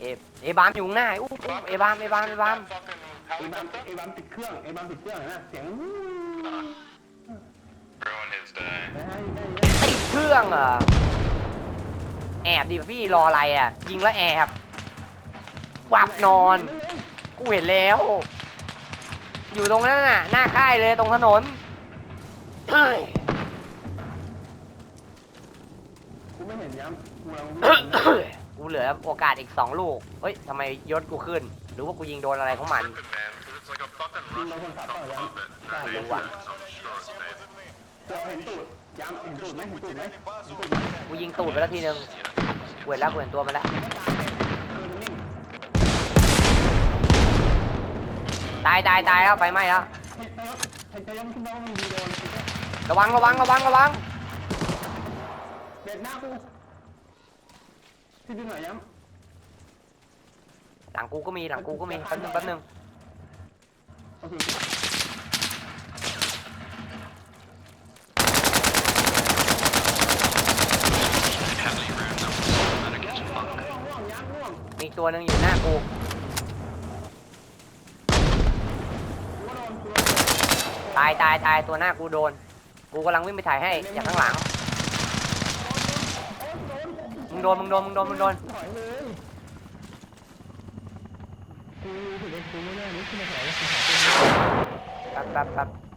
เอเอบามอยู่ข้างหน้าอุ้มอุ้มเอบามเอบามเอบาม ไอ้บัมไอ้บัมติดเครื่องไอ้บัมติดเครื่องนะเสียง Everyone is dying. ได้ได้ติดเครื่องเหรอแอบดิพี่รออะไรอะ ยิงแล้วแอบวับนอน กูเห็นแล้ว อยู่ตรงนั้นน่ะ หน้าค่ายเลยตรงถนนเฮ้ยกูไม่เห็นย้ำกูกำลังวิ่ง กูเหลือโอกาสอีกสองลูก เฮ้ยทำไมยศกูขึ้น หรือว่ากูยิงโดนอะไรของมัน เราคนขับเปล่าย้ำ puppet ได้ that they รู้ use ว่ะเราเห็นตูดย้ำเห็นตูดไหมเห็นตูดไหมเห็นตูดไหมกูยิงตูดไปแล้วทีนึงกูเห็นแล้วกูเห็นตัวมันแล้วตายตายตายแล้วไฟไหม้แล้ว เห็นใจย้ำขึ้นมาว่ามันดีโดนระวังระวังระวังระวัง เด็ดหน้ากู ที่ดูหน่อยย้หลังกูก็มีหลังกูก็มีแป๊บนึงแป๊บนึงำโอเคมีตัวหนึ่งอยู่หน้ากูตายตายตายตัวหน้ากูโดน กูกำลังวิ่งไปถ่ายให้จากข้างหลังมึ งโดนมึงโดนมึงโดนมึงโดนถอยเลยกูถือว่ากูไม่แน่นี่ขึ้นมาถอยแล้วกูถอยแป๊บแป๊บแป๊บ